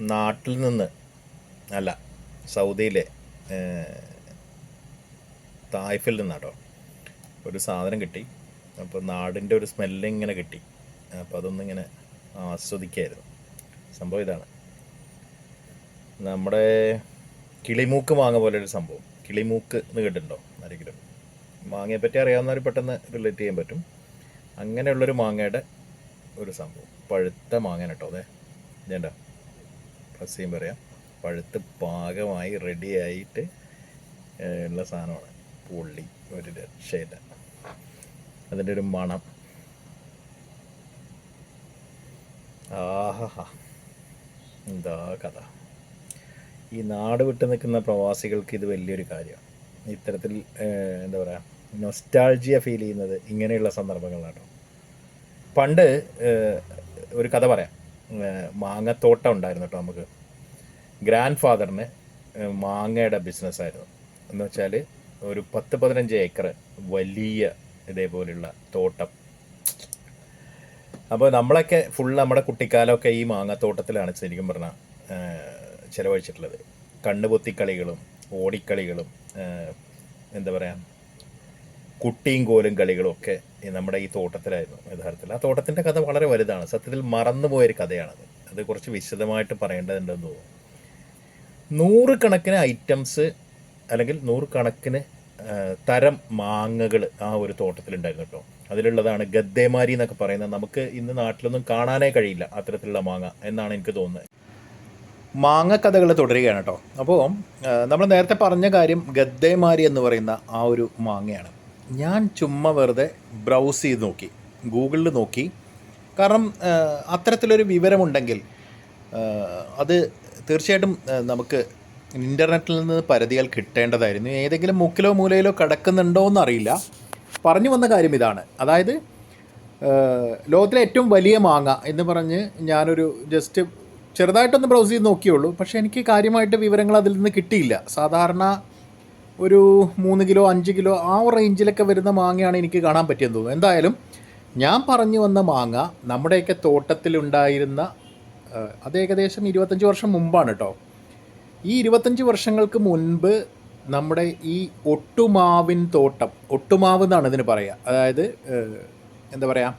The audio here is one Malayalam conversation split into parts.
നാട്ടിൽ നിന്ന് അല്ല സൗദിയിലെ തായ്ഫിൽ നിന്നാട്ടോ ഒരു സാധനം കിട്ടി. അപ്പോൾ നാടിന്റെ ഒരു സ്മെല്ല് ഇങ്ങനെ കിട്ടി. അപ്പോൾ അതൊന്നിങ്ങനെ ആസ്വദിക്കായിരുന്നു. സംഭവം ഇതാണ്. നമ്മുടെ കിളിമൂക്ക് മാങ്ങ പോലെ ഒരു സംഭവം. കിളിമൂക്ക് എന്ന് കേട്ടിട്ടുണ്ടോ ആരെങ്കിലും? മാങ്ങയെ പറ്റി അറിയാവുന്നവർ പെട്ടെന്ന് റിലേറ്റ് ചെയ്യാൻ പറ്റും. അങ്ങനെയുള്ളൊരു മാങ്ങയുടെ ഒരു സംഭവം. പഴുത്ത മാങ്ങ കേട്ടോ അതെ. ഇതേണ്ട? ചെയ്യുമ്പോൾ പറയാം പഴുത്ത് പാകമായി റെഡിയായിട്ട് ഉള്ള സാധനമാണ്. പുള്ളി ഒരു രക്ഷയില്ല. അതിന്റെ ഒരു മണം. ആഹാ എന്താ കഥ. ഈ നാട് വിട്ട് നിൽക്കുന്ന പ്രവാസികൾക്ക് ഇത് വലിയൊരു കാര്യമാണ്. ഇത്തരത്തിൽ എന്താ പറയുക നൊസ്റ്റാൾജിയ ഫീൽ ചെയ്യുന്നത് ഇങ്ങനെയുള്ള സന്ദർഭങ്ങളിലാണ് പണ്ട് ഒരു കഥ പറയാം. മാങ്ങത്തോട്ടം ഉണ്ടായിരുന്നു കേട്ടോ നമുക്ക്. ഗ്രാൻഡ് ഫാദറിന് മാങ്ങയുടെ ബിസിനസ്സായിരുന്നു എന്ന് വെച്ചാൽ ഒരു പത്ത് പതിനഞ്ച് ഏക്കർ വലിയ ഇതേപോലെയുള്ള തോട്ടം. അപ്പോൾ നമ്മളൊക്കെ ഫുൾ നമ്മുടെ കുട്ടിക്കാലമൊക്കെ ഈ മാങ്ങത്തോട്ടത്തിലാണ് ശരിക്കും പറഞ്ഞാൽ ചിലവഴിച്ചിട്ടുള്ളത്. കണ്ണുപൊത്തിക്കളികളും ഓടിക്കളികളും എന്താ പറയുക കുട്ടിയും കോലും കളികളും ഒക്കെ നമ്മുടെ ഈ തോട്ടത്തിലായിരുന്നു യഥാർത്ഥത്തിൽ. ആ തോട്ടത്തിന്റെ കഥ വളരെ വലുതാണ്. സത്യത്തിൽ മറന്നുപോയൊരു കഥയാണത്. അത് കുറച്ച് വിശദമായിട്ട് പറയേണ്ടതുണ്ടെന്ന് തോന്നുന്നു. നൂറുകണക്കിന് ഐറ്റംസ് അല്ലെങ്കിൽ നൂറുകണക്കിന് തരം മാങ്ങകൾ ആ ഒരു തോട്ടത്തിലുണ്ടായിരുന്നു കേട്ടോ. അതിലുള്ളതാണ് ഗദ്ദേമാരി എന്നൊക്കെ പറയുന്നത്. നമുക്ക് ഇന്ന് നാട്ടിലൊന്നും കാണാനേ കഴിയില്ല അത്തരത്തിലുള്ള മാങ്ങ എന്നാണ് എനിക്ക് തോന്നുന്നത്. മാങ്ങ കഥകൾ തുടരുകയാണ് കേട്ടോ. അപ്പോൾ നമ്മൾ നേരത്തെ പറഞ്ഞ കാര്യം ഗദ്ദേമാരി എന്ന് പറയുന്ന ആ ഒരു മാങ്ങയാണ്. ഞാൻ ചുമ്മാ വെറുതെ ബ്രൗസ് ചെയ്ത് നോക്കി. ഗൂഗിളിൽ നോക്കി. കാരണം അത്തരത്തിലൊരു വിവരമുണ്ടെങ്കിൽ അത് തീർച്ചയായിട്ടും നമുക്ക് ഇന്റർനെറ്റിൽ നിന്ന് പരിധികൾ കിട്ടേണ്ടതായിരുന്നു. ഏതെങ്കിലും മുക്കിലോ മൂലയിലോ കിടക്കുന്നുണ്ടോ എന്നറിയില്ല പറഞ്ഞു വന്ന കാര്യം ഇതാണ്. അതായത് ലോകത്തിലെ ഏറ്റവും വലിയ മാങ്ങ എന്ന് പറഞ്ഞ് ഞാനൊരു ജസ്റ്റ് ചെറുതായിട്ടൊന്ന് ബ്രൗസ് ചെയ്ത് നോക്കിയുള്ളൂ പക്ഷേ എനിക്ക് കാര്യമായിട്ട് വിവരങ്ങൾ അതിൽ നിന്ന് കിട്ടിയില്ല. സാധാരണ ഒരു മൂന്ന് കിലോ അഞ്ച് കിലോ ആ റേഞ്ചിലൊക്കെ വരുന്ന മാങ്ങയാണ് എനിക്ക് കാണാൻ പറ്റിയെന്ന് തോന്നുന്നു. എന്തായാലും ഞാൻ പറഞ്ഞു വന്ന മാങ്ങ നമ്മുടെയൊക്കെ തോട്ടത്തിലുണ്ടായിരുന്ന അത് ഏകദേശം ഇരുപത്തഞ്ച് വർഷം മുമ്പാണ് കേട്ടോ. ഈ ഇരുപത്തഞ്ച് വർഷങ്ങൾക്ക് മുൻപ് നമ്മുടെ ഈ ഒട്ടുമാവിൻ തോട്ടം ഒട്ടുമാവ് എന്നാണ് ഇതിന് പറയുക അതായത് എന്താ പറയുക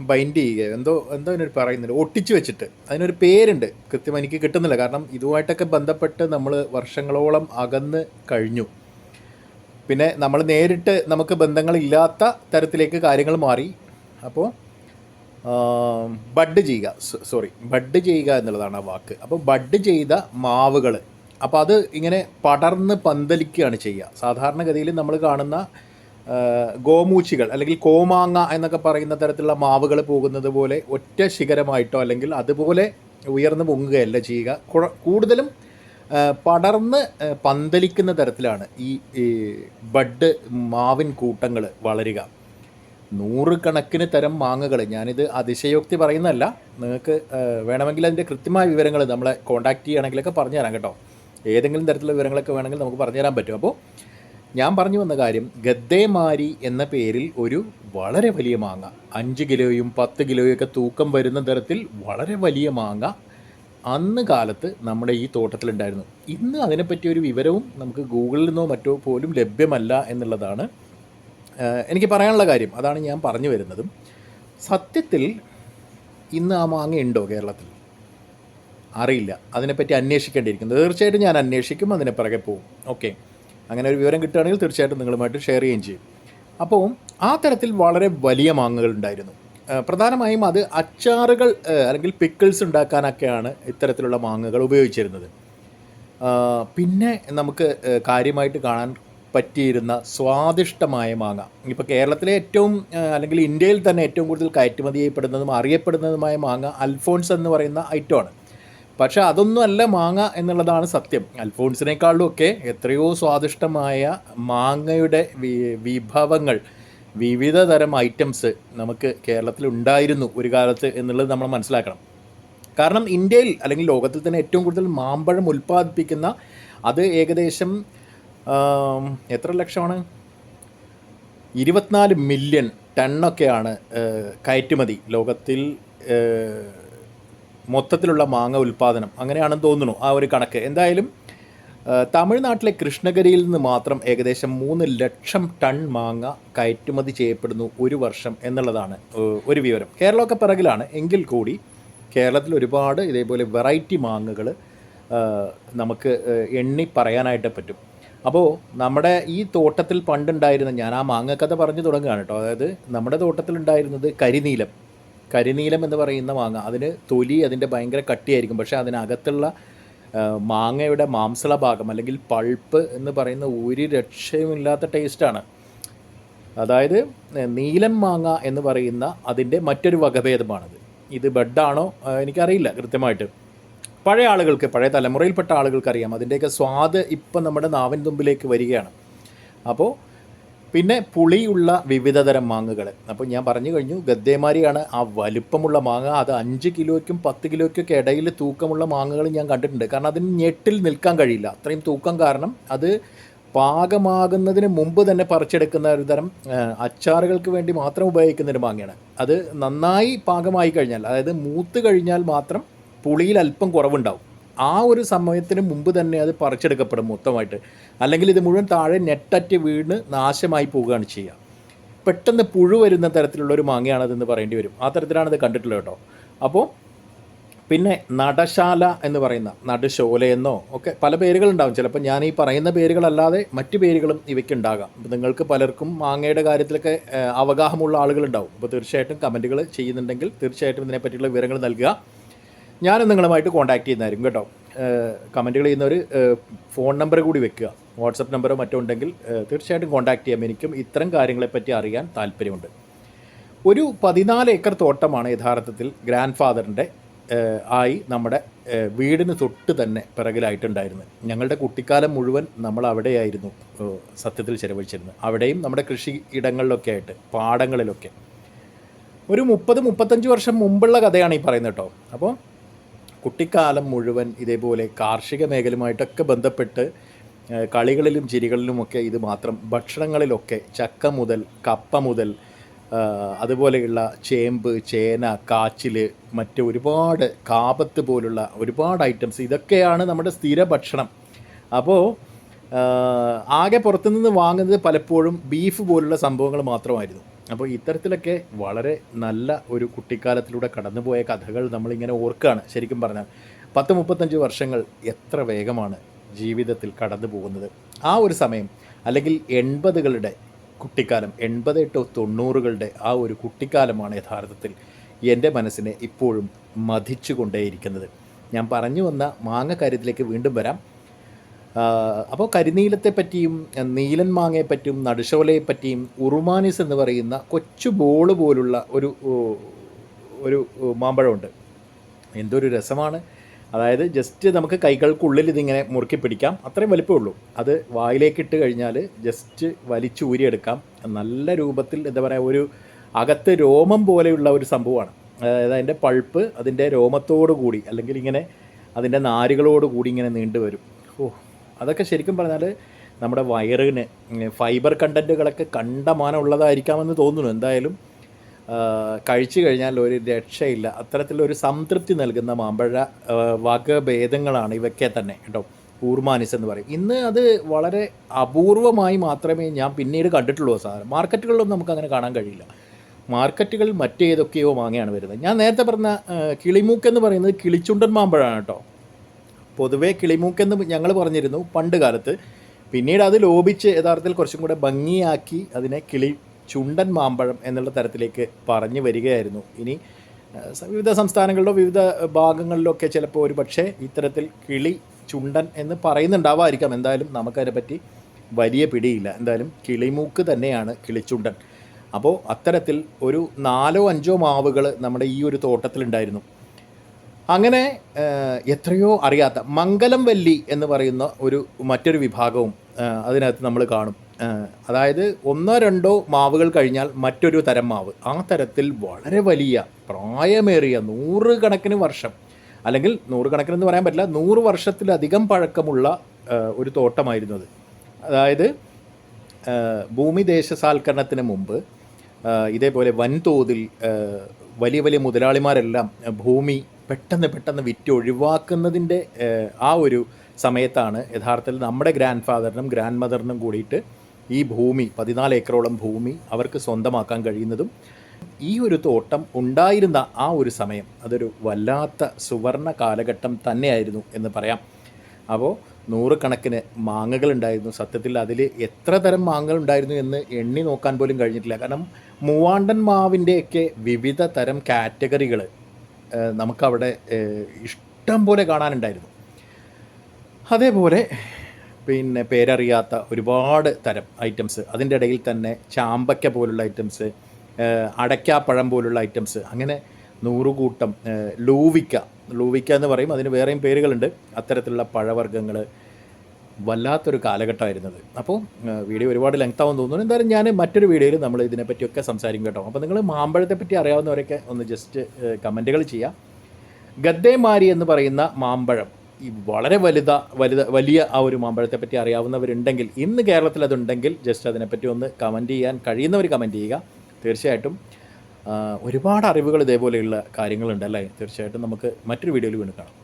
ബൈൻഡ് ചെയ്യുക. എന്തോ എന്തോ അതിനൊരു പറയുന്നുണ്ട്. ഒട്ടിച്ചു വെച്ചിട്ട്. അതിനൊരു പേരുണ്ട്. കൃത്യം എനിക്ക് കിട്ടുന്നില്ല. കാരണം ഇതുമായിട്ടൊക്കെ ബന്ധപ്പെട്ട് നമ്മൾ വർഷങ്ങളോളം അകന്ന് കഴിഞ്ഞു. പിന്നെ നമ്മൾ നേരിട്ട് നമുക്ക് ബന്ധങ്ങളില്ലാത്ത തരത്തിലേക്ക് കാര്യങ്ങൾ മാറി. അപ്പോൾ ബഡ് ചെയ്യുക. സോറി ബഡ് ചെയ്യുക എന്നുള്ളതാണ് ആ വാക്ക്. അപ്പോൾ ബഡ് ചെയ്ത മാവുകൾ അപ്പോൾ അത് ഇങ്ങനെ പടർന്ന് പന്തലിക്കുകയാണ് ചെയ്യുക. സാധാരണഗതിയിൽ നമ്മൾ കാണുന്ന ഗോമൂച്ചികൾ അല്ലെങ്കിൽ കോമാങ്ങ എന്നൊക്കെ പറയുന്ന തരത്തിലുള്ള മാവുകൾ പോകുന്നത് പോലെ ഒറ്റ ശിഖരമായിട്ടോ അല്ലെങ്കിൽ അതുപോലെ ഉയർന്നു പൊങ്ങുകയല്ല ചെയ്യുക. കൂടുതലും പടർന്ന് പന്തലിക്കുന്ന തരത്തിലാണ് ഈ ബഡ് മാവിൻ കൂട്ടങ്ങൾ വളരുക. നൂറുകണക്കിന് തരം മാങ്ങകൾ ഞാനിത് അതിശയോക്തി പറയുന്നതല്ല. നിങ്ങൾക്ക് വേണമെങ്കിൽ അതിന്റെ കൃത്യമായ വിവരങ്ങൾ നമ്മളെ കോൺടാക്ട് ചെയ്യുകയാണെങ്കിലൊക്കെ പറഞ്ഞു തരാം കേട്ടോ. ഏതെങ്കിലും തരത്തിലുള്ള വിവരങ്ങളൊക്കെ വേണമെങ്കിൽ നമുക്ക് പറഞ്ഞു തരാൻ പറ്റും. അപ്പോൾ ഞാൻ പറഞ്ഞു വന്ന കാര്യം ഗദ്ദേമാരി എന്ന പേരിൽ ഒരു വളരെ വലിയ മാങ്ങ. അഞ്ച് കിലോയും പത്ത് കിലോയും ഒക്കെ തൂക്കം വരുന്ന തരത്തിൽ വളരെ വലിയ മാങ്ങ അന്ന് കാലത്ത് നമ്മുടെ ഈ തോട്ടത്തിലുണ്ടായിരുന്നു. ഇന്ന് അതിനെപ്പറ്റി ഒരു വിവരവും നമുക്ക് ഗൂഗിളിൽ നിന്നോ മറ്റോ പോലും ലഭ്യമല്ല എന്നുള്ളതാണ് എനിക്ക് പറയാനുള്ള കാര്യം. അതാണ് ഞാൻ പറഞ്ഞു വരുന്നതും. സത്യത്തിൽ ഇന്ന് ആ മാങ്ങ ഉണ്ടോ കേരളത്തിൽ? അറിയില്ല. അതിനെപ്പറ്റി അന്വേഷിക്കേണ്ടിയിരിക്കുന്നു. തീർച്ചയായിട്ടും ഞാൻ അന്വേഷിക്കും അതിനെ പിറകെ പോകും ഓക്കെ. അങ്ങനെ ഒരു വിവരം കിട്ടുകയാണെങ്കിൽ തീർച്ചയായിട്ടും നിങ്ങളുമായിട്ട് ഷെയർ ചെയ്യുകയും ചെയ്യും. അപ്പോൾ ആ തരത്തിൽ വളരെ വലിയ മാങ്ങകൾ ഉണ്ടായിരുന്നു. പ്രധാനമായും അത് അച്ചാറുകൾ അല്ലെങ്കിൽ പിക്കിൾസ് ഉണ്ടാക്കാനൊക്കെയാണ് ഇത്തരത്തിലുള്ള മാങ്ങകൾ ഉപയോഗിച്ചിരുന്നത്. പിന്നെ നമുക്ക് കാര്യമായിട്ട് കാണാൻ പറ്റിയിരുന്ന സ്വാദിഷ്ടമായ മാങ്ങ. ഇപ്പോൾ കേരളത്തിലെ ഏറ്റവും അല്ലെങ്കിൽ ഇന്ത്യയിൽ തന്നെ ഏറ്റവും കൂടുതൽ കയറ്റുമതി ചെയ്യപ്പെടുന്നതും അറിയപ്പെടുന്നതുമായ മാങ്ങ അൽഫോൺസ് എന്ന് പറയുന്ന ഐറ്റമാണ്. പക്ഷേ അതൊന്നും അല്ല മാങ്ങ എന്നുള്ളതാണ് സത്യം. അൽഫോൺസിനേക്കാളും ഒക്കെ എത്രയോ സ്വാദിഷ്ടമായ മാങ്ങയുടെ വിഭവങ്ങൾ വിവിധ തരം ഐറ്റംസ് നമുക്ക് കേരളത്തിൽ ഉണ്ടായിരുന്നു ഒരു കാലത്ത് എന്നുള്ളത് നമ്മൾ മനസ്സിലാക്കണം. കാരണം ഇന്ത്യയിൽ അല്ലെങ്കിൽ ലോകത്തിൽ തന്നെ ഏറ്റവും കൂടുതൽ മാമ്പഴം ഉൽപ്പാദിപ്പിക്കുന്ന അത് ഏകദേശം എത്ര ലക്ഷമാണ്? ഇരുപത്തിനാല് മില്യൺ ടണ്ണൊക്കെയാണ് കയറ്റുമതി. ലോകത്തിൽ മൊത്തത്തിലുള്ള മാങ്ങ ഉൽപ്പാദനം അങ്ങനെയാണെന്ന് തോന്നുന്നു ആ ഒരു കണക്ക്. എന്തായാലും തമിഴ്നാട്ടിലെ കൃഷ്ണഗിരിയിൽ നിന്ന് മാത്രം ഏകദേശം മൂന്ന് ലക്ഷം ടൺ മാങ്ങ കയറ്റുമതി ചെയ്യപ്പെടുന്നു ഒരു വർഷം എന്നുള്ളതാണ് ഒരു വിവരം. കേരളമൊക്കെ പിറകിലാണ്. എങ്കിൽ കൂടി കേരളത്തിൽ ഒരുപാട് ഇതേപോലെ വെറൈറ്റി മാങ്ങകൾ നമുക്ക് എണ്ണി പറയാനായിട്ട് പറ്റും. അപ്പോൾ നമ്മുടെ ഈ തോട്ടത്തിൽ പണ്ടുണ്ടായിരുന്ന ഞാൻ ആ മാങ്ങ കഥ പറഞ്ഞു തുടങ്ങുകയാണ് കേട്ടോ. അതായത് നമ്മുടെ തോട്ടത്തിലുണ്ടായിരുന്നത് കരിനീലം. കരിനീലം എന്ന് പറയുന്ന മാങ്ങ. അതിന് തൊലി അതിന്റെ ഭയങ്കര കട്ടിയായിരിക്കും. പക്ഷേ അതിനകത്തുള്ള മാങ്ങയുടെ മാംസള ഭാഗം അല്ലെങ്കിൽ പൾപ്പ് എന്ന് പറയുന്ന ഒരു രക്ഷയുമില്ലാത്ത ടേസ്റ്റാണ് അതായത് നീലം മാങ്ങ എന്ന് പറയുന്ന അതിന്റെ മറ്റൊരു വകഭേദമാണത്. ഇത് ബെഡാണോ? എനിക്കറിയില്ല കൃത്യമായിട്ട്. പഴയ ആളുകൾക്ക് പഴയ തലമുറയിൽപ്പെട്ട ആളുകൾക്ക് അറിയാം അതിന്റെയൊക്കെ സ്വാദ് ഇപ്പം നമ്മുടെ നാവിൻ തുമ്പിലേക്ക് വരികയാണ്. അപ്പോൾ പിന്നെ പുളിയുള്ള വിവിധതരം മാങ്ങകൾ. അപ്പോൾ ഞാൻ പറഞ്ഞു കഴിഞ്ഞു ഗദ്ദേമാരിയാണ് ആ വലുപ്പമുള്ള മാങ്ങ അത് അഞ്ച് കിലോയ്ക്കും പത്ത് കിലോയ്ക്കൊക്കെ ഇടയിൽ തൂക്കമുള്ള മാങ്ങകൾ ഞാൻ കണ്ടിട്ടുണ്ട്. കാരണം അതിന് ഞെട്ടിൽ നിൽക്കാൻ കഴിയില്ല. അത്രയും തൂക്കം കാരണം അത് പാകമാകുന്നതിന് മുമ്പ് തന്നെ പറിച്ചെടുക്കുന്ന ഒരു തരം അച്ചാറുകൾക്ക് വേണ്ടി മാത്രം ഉപയോഗിക്കുന്ന ഒരു മാങ്ങയാണ്. അത് നന്നായി പാകമായി കഴിഞ്ഞാൽ അതായത് മൂത്ത് കഴിഞ്ഞാൽ മാത്രം പുളിയിൽ അല്പം കുറവുണ്ടാവും. ആ ഒരു സമയത്തിന് മുമ്പ് തന്നെ അത് പറിച്ചെടുക്കപ്പെടും മൊത്തമായിട്ട്. അല്ലെങ്കിൽ ഇത് മുഴുവൻ താഴെ നെറ്ററ്റ് വീണ് നാശമായി പോവുകയാണ് ചെയ്യുക പെട്ടെന്ന് പുഴു വരുന്ന തരത്തിലുള്ള ഒരു മാങ്ങയാണതെന്ന് പറയേണ്ടി വരും. ആ തരത്തിലാണ് ഇത് കണ്ടിട്ടുള്ളത് കേട്ടോ. അപ്പോൾ പിന്നെ നടശാല എന്ന് പറയുന്ന നടുശോലയെന്നോ ഒക്കെ പല പേരുകളുണ്ടാവും. ചിലപ്പോൾ ഞാൻ ഈ പറയുന്ന പേരുകളല്ലാതെ മറ്റു പേരുകളും ഇവയ്ക്ക് ഉണ്ടാകാം. അപ്പോൾ നിങ്ങൾക്ക് പലർക്കും മാങ്ങയുടെ കാര്യത്തിലൊക്കെ അവഗാഹമുള്ള ആളുകളുണ്ടാവും. അപ്പോൾ തീർച്ചയായിട്ടും കമന്റുകൾ ചെയ്യുന്നുണ്ടെങ്കിൽ തീർച്ചയായിട്ടും ഇതിനെപ്പറ്റിയുള്ള വിവരങ്ങൾ നൽകുക. ഞാനും നിങ്ങളുമായിട്ട് കോൺടാക്ട് ചെയ്യുന്നതായിരിക്കും കേട്ടോ. കമന്റുകൾ ചെയ്യുന്നവർ ഫോൺ നമ്പർ കൂടി വെക്കുക. വാട്സപ്പ് നമ്പറോ മറ്റോ ഉണ്ടെങ്കിൽ തീർച്ചയായിട്ടും കോൺടാക്ട് ചെയ്യാം. എനിക്കും ഇത്തരം കാര്യങ്ങളെപ്പറ്റി അറിയാൻ താല്പര്യമുണ്ട്. ഒരു പതിനാല് ഏക്കർ തോട്ടമാണ് യഥാർത്ഥത്തിൽ ഗ്രാൻഡ് ഫാദറിന്റെ ആയി നമ്മുടെ വീടിന് തൊട്ട് തന്നെ പിറകിലായിട്ടുണ്ടായിരുന്നത്. ഞങ്ങളുടെ കുട്ടിക്കാലം മുഴുവൻ നമ്മൾ അവിടെയായിരുന്നു സത്യത്തിൽ ചെലവഴിച്ചിരുന്നത്. അവിടെയും നമ്മുടെ കൃഷി ഇടങ്ങളിലൊക്കെ ആയിട്ട് പാടങ്ങളിലൊക്കെ. ഒരു മുപ്പത് മുപ്പത്തഞ്ച് വർഷം മുമ്പുള്ള കഥയാണ് ഈ പറയുന്നത് കേട്ടോ. അപ്പോൾ കുട്ടിക്കാലം മുഴുവൻ ഇതേപോലെ കാർഷിക മേഖലയുമായിട്ടൊക്കെ ബന്ധപ്പെട്ട് കളികളിലും ചിരികളിലുമൊക്കെ ഇത് മാത്രം ഭക്ഷണങ്ങളിലൊക്കെ ചക്ക മുതൽ കപ്പ മുതൽ അതുപോലെയുള്ള ചേമ്പ് ചേന കാച്ചിൽ മറ്റ് ഒരുപാട് കാപത്ത് പോലുള്ള ഒരുപാട് ഐറ്റംസ് ഇതൊക്കെയാണ് നമ്മുടെ സ്ഥിര ഭക്ഷണം. അപ്പോൾ ആകെ പുറത്തുനിന്ന് വാങ്ങുന്നത് പലപ്പോഴും ബീഫ് പോലുള്ള സംഭവങ്ങൾ മാത്രമായിരുന്നു. അപ്പോൾ ഇത്തരത്തിലൊക്കെ വളരെ നല്ല ഒരു കുട്ടിക്കാലത്തിലൂടെ കടന്നുപോയ കഥകൾ നമ്മളിങ്ങനെ ഓർക്കുകയാണ് ശരിക്കും പറഞ്ഞാൽ. പത്ത് മുപ്പത്തഞ്ച് വർഷങ്ങൾ എത്ര വേഗമാണ് ജീവിതത്തിൽ കടന്നു പോകുന്നത് ആ ഒരു സമയം അല്ലെങ്കിൽ എൺപതുകളുടെ കുട്ടിക്കാലം എൺപത് ടു തൊണ്ണൂറുകളുടെ ആ ഒരു കുട്ടിക്കാലമാണ് യഥാർത്ഥത്തിൽ എന്റെ മനസ്സിനെ ഇപ്പോഴും മതിച്ചു കൊണ്ടേയിരിക്കുന്നത് ഞാൻ പറഞ്ഞു വന്ന മാങ്ങ കാര്യത്തിലേക്ക് വീണ്ടും വരാം. അപ്പോൾ കരിനീലത്തെ പറ്റിയും നീലൻ മാങ്ങയെ പറ്റിയും നടുശോലയെ പറ്റിയും ഉറുമാനിസ് എന്ന് പറയുന്ന കൊച്ചു ബോൾ പോലുള്ള ഒരു ഒരു മാമ്പഴമുണ്ട്. എന്തൊരു രസമാണ്. അതായത് ജസ്റ്റ് നമുക്ക് കൈകൾക്കുള്ളിൽ ഇതിങ്ങനെ മുറുക്കി പിടിക്കാം. അത്രയും വലിപ്പമേ ഉള്ളൂ. അത് വായിലേക്ക് ഇട്ട് കഴിഞ്ഞാൽ ജസ്റ്റ് വലിച്ചു ഊരിയെടുക്കാം. നല്ല രൂപത്തിൽ എന്താ പറയുക ഒരു അകത്ത് രോമം പോലെയുള്ള ഒരു സംഭവമാണ്. അതായത് അതിന്റെ പൾപ്പ് അതിന്റെ രോമത്തോടു കൂടി അല്ലെങ്കിൽ ഇങ്ങനെ അതിന്റെ നാരുകളോട് കൂടി ഇങ്ങനെ നീണ്ടുവരും. ഓ അതൊക്കെ ശരിക്കും പറഞ്ഞാൽ നമ്മുടെ വയറിന് ഫൈബർ കണ്ടന്റുകളൊക്കെ കണ്ടമാനം ഉള്ളതായിരിക്കാമെന്ന് തോന്നുന്നു. എന്തായാലും കഴിച്ചു കഴിഞ്ഞാൽ ഒരു രക്ഷയില്ല. അത്തരത്തിലൊരു സംതൃപ്തി നൽകുന്ന മാമ്പഴ വകഭേദങ്ങളാണ് ഇവയ്ക്കെ തന്നെ കേട്ടോ. ഊർമാനിസ് എന്ന് പറയും. ഇന്ന് അത് വളരെ അപൂർവമായി മാത്രമേ ഞാൻ പിന്നീട് കണ്ടിട്ടുള്ളൂ സാധനം മാർക്കറ്റുകളിലൊന്നും നമുക്ക് അങ്ങനെ കാണാൻ കഴിയില്ല. മാർക്കറ്റുകൾ മറ്റേതൊക്കെയോ മാങ്ങയാണ് വരുന്നത്. ഞാൻ നേരത്തെ പറഞ്ഞ കിളിമൂക്ക് എന്ന് പറയുന്നത് കിളിച്ചുണ്ടൻ മാമ്പഴമാണ് കേട്ടോ. പൊതുവേ കിളിമൂക്കെന്ന് ഞങ്ങൾ പറഞ്ഞിരുന്നു പണ്ട് കാലത്ത്. പിന്നീട് അത് ലോപിച്ച് യഥാർത്ഥത്തിൽ കുറച്ചും കൂടെ ഭംഗിയാക്കി അതിനെ കിളി ചുണ്ടൻ മാമ്പഴം എന്നുള്ള തരത്തിലേക്ക് പറഞ്ഞു വരികയായിരുന്നു. ഇനി വിവിധ സംസ്ഥാനങ്ങളിലോ വിവിധ ഭാഗങ്ങളിലൊക്കെ ചിലപ്പോൾ ഒരു പക്ഷേ ഇത്തരത്തിൽ കിളി ചുണ്ടൻ എന്ന് പറയുന്നുണ്ടാവായിരിക്കാം. എന്തായാലും നമുക്കതിനെപ്പറ്റി വലിയ പിടിയില്ല. എന്തായാലും കിളിമൂക്ക് തന്നെയാണ് കിളിച്ചുണ്ടൻ. അപ്പോൾ അത്തരത്തിൽ ഒരു നാലോ അഞ്ചോ മാവുകൾ നമ്മുടെ ഈ ഒരു തോട്ടത്തിലുണ്ടായിരുന്നു. അങ്ങനെ എത്രയോ അറിയാത്ത മംഗലം വല്ലി എന്ന് പറയുന്ന ഒരു മറ്റൊരു വിഭാഗവും അതിനകത്ത് നമ്മൾ കാണും. അതായത് ഒന്നോ രണ്ടോ മാവുകൾ കഴിഞ്ഞാൽ മറ്റൊരു തരം മാവ്. ആ തരത്തിൽ വളരെ വലിയ പ്രായമേറിയ നൂറുകണക്കിന് വർഷം അല്ലെങ്കിൽ നൂറുകണക്കിന് എന്ന് പറയാൻ പറ്റില്ല നൂറ് വർഷത്തിലധികം പഴക്കമുള്ള ഒരു തോട്ടമായിരുന്നു അത്. അതായത് ഭൂമി ദേശസാൽക്കരണത്തിന് മുമ്പ് ഇതേപോലെ വൻതോതിൽ വലിയ വലിയ മുതലാളിമാരെല്ലാം ഭൂമി പെട്ടെന്ന് പെട്ടെന്ന് വിറ്റ് ഒഴിവാക്കുന്നതിന്റെ ആ ഒരു സമയത്താണ് യഥാർത്ഥത്തിൽ നമ്മുടെ ഗ്രാൻഡ് ഫാദറിനും ഗ്രാൻഡ് മദറിനും കൂടിയിട്ട് ഈ ഭൂമി പതിനാല് ഏക്കറോളം ഭൂമി അവർക്ക് സ്വന്തമാക്കാൻ കഴിയുന്നതും ഈ ഒരു തോട്ടം ഉണ്ടായിരുന്ന ആ ഒരു സമയം അതൊരു വല്ലാത്ത സുവർണ കാലഘട്ടം തന്നെയായിരുന്നു എന്ന് പറയാം. അപ്പോൾ നൂറുകണക്കിന് മാങ്ങകൾ ഉണ്ടായിരുന്നു സത്യത്തിൽ അതിൽ എത്ര തരം മാങ്ങകൾ ഉണ്ടായിരുന്നു എന്ന് എണ്ണി നോക്കാൻ പോലും കഴിഞ്ഞിട്ടില്ല. കാരണം മൂവാണ്ടൻ മാവിന്റെയൊക്കെ വിവിധ തരം കാറ്റഗറികൾ നമുക്കവിടെ ഇഷ്ടം പോലെ കാണാനുണ്ടായിരുന്നു. അതേപോലെ പിന്നെ പേരറിയാത്ത ഒരുപാട് തരം ഐറ്റംസ്. അതിന്റെ ഇടയിൽ തന്നെ ചാമ്പയ്ക്ക പോലുള്ള ഐറ്റംസ് അടയ്ക്കാപ്പഴം പോലുള്ള ഐറ്റംസ് അങ്ങനെ നൂറുകൂട്ടം ലൂവിക്ക. ലൂവിക്ക എന്ന് പറയും. അതിന് വേറെയും പേരുകളുണ്ട്. അത്തരത്തിലുള്ള പഴവർഗങ്ങൾ വല്ലാത്തൊരു കാലഘട്ടമായിരുന്നത്. അപ്പോൾ വീഡിയോ ഒരുപാട് ലെങ്ത് ആവും തോന്നുന്നു. എന്തായാലും ഞാൻ മറ്റൊരു വീഡിയോയിൽ നമ്മൾ ഇതിനെപ്പറ്റിയൊക്കെ സംസാരിക്കും കേട്ടോ. അപ്പോൾ നിങ്ങൾ മാമ്പഴത്തെപ്പറ്റി അറിയാവുന്നവരൊക്കെ ഒന്ന് ജസ്റ്റ് കമന്റുകൾ ചെയ്യാം ഗദ്ദേമാരി എന്ന് പറയുന്ന മാമ്പഴം ഈ വളരെ വലുത വലുത വലിയ ആ ഒരു മാമ്പഴത്തെ പറ്റി അറിയാവുന്നവരുണ്ടെങ്കിൽ ഇന്ന് കേരളത്തിൽ അതുണ്ടെങ്കിൽ ജസ്റ്റ് അതിനെപ്പറ്റി ഒന്ന് കമന്റ് ചെയ്യാൻ കഴിയുന്നവർ കമന്റ് ചെയ്യുക. തീർച്ചയായിട്ടും ഒരുപാട് അറിവുകൾ ഇതേപോലെയുള്ള കാര്യങ്ങളുണ്ട് അല്ലേ? തീർച്ചയായിട്ടും നമുക്ക് മറ്റൊരു വീഡിയോയിൽ വീണ്ടും കാണാം.